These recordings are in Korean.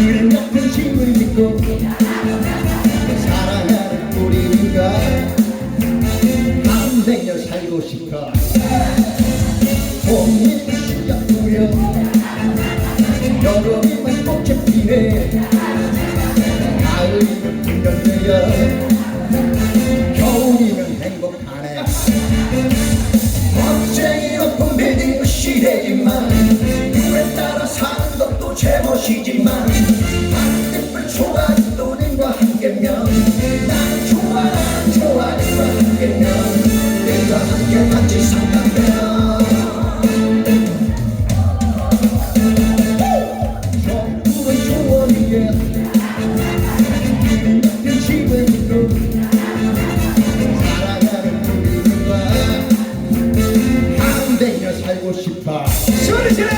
그림 같은 힘을 믿고 사랑하는 우리가 한백년 살고 싶어. 봄이 시작되려 여름이면 꽃이 피네 가을이면 풍년되어 겨울이면 행복하네. 멋쟁이 높은 빌딩 시대지만 한백년 살고 싶어 소리 질러!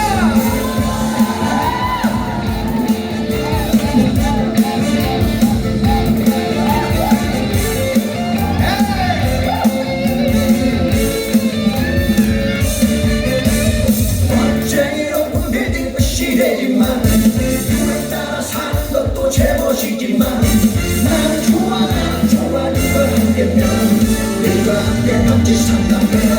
멋쟁이로 빌딩 시대지만 누에 따라 사는 것도 제멋이지만 난 좋아 난 좋아 누가 함께면 누가 함께 같이 산다면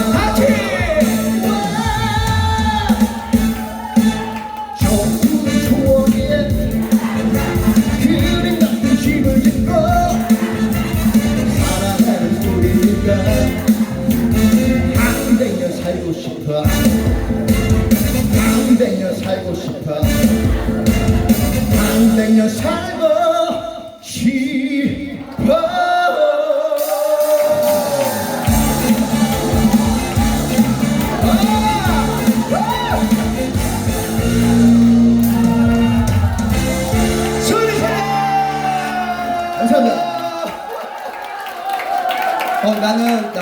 우리가 한백년 살고 싶어. 한백년 살고 싶어. 한백년 살고 싶어. 소리 질러! 감사합니다 어 나는 나